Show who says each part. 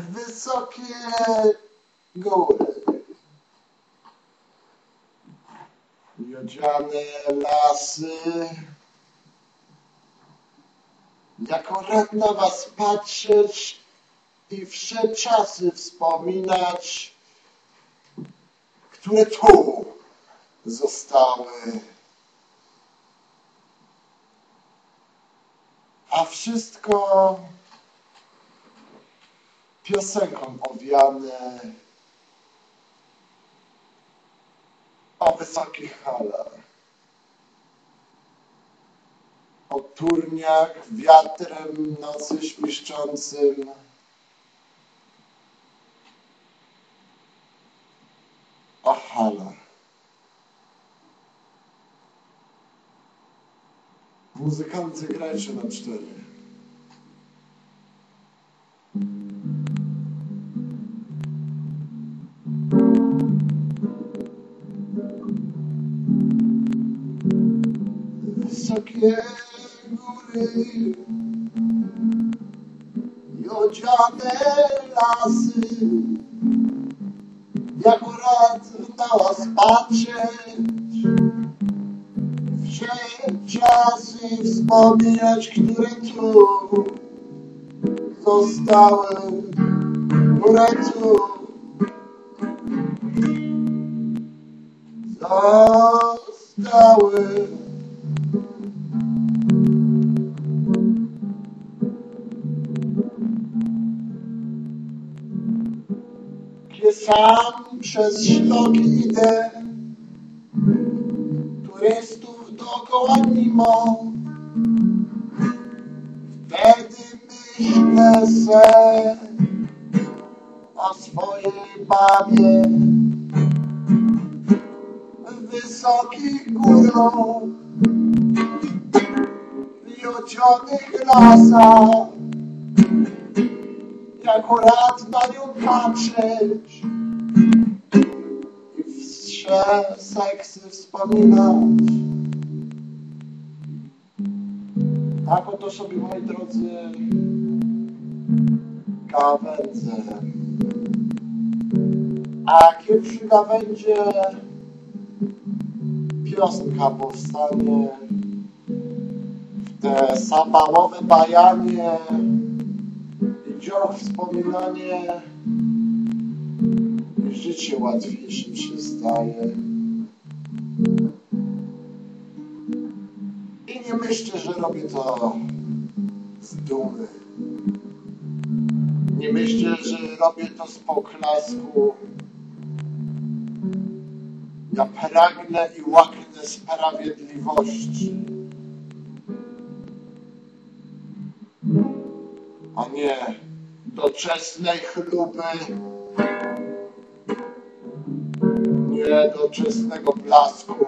Speaker 1: wysokie góry, miodziane lasy. Rad na was patrzeć i wsze czasy wspominać, które tu zostały. A wszystko piosenką owiane o wysokich halach, o turniach wiatrem nocy świszczącym, o halach. Muzykanty grajcie na cztery. Wysokie góry. I odziane lasy, jak rad na was patrzeć, wsze czasy wspominać, które tu zostały, które tu zostały. Sam przez szloki idę, turystów dookoła mimo, wtedy myślę se o swojej babie w wysokich górach i odzionych lasach. Jako rad na nią patrzeć i wsze seksy wspominać. Tak oto sobie, moi drodzy, gawędzę. A kiedy przy gawędzie piosenka powstanie, w te sabałowe bajanie i wspominanie, życie łatwiejszym się staje. I nie myślcie, że robię to z dumy. Nie myślcie, że robię to z poklasku. Ja pragnę i łaknę sprawiedliwości. A nie doczesnej chluby, nie doczesnego blasku.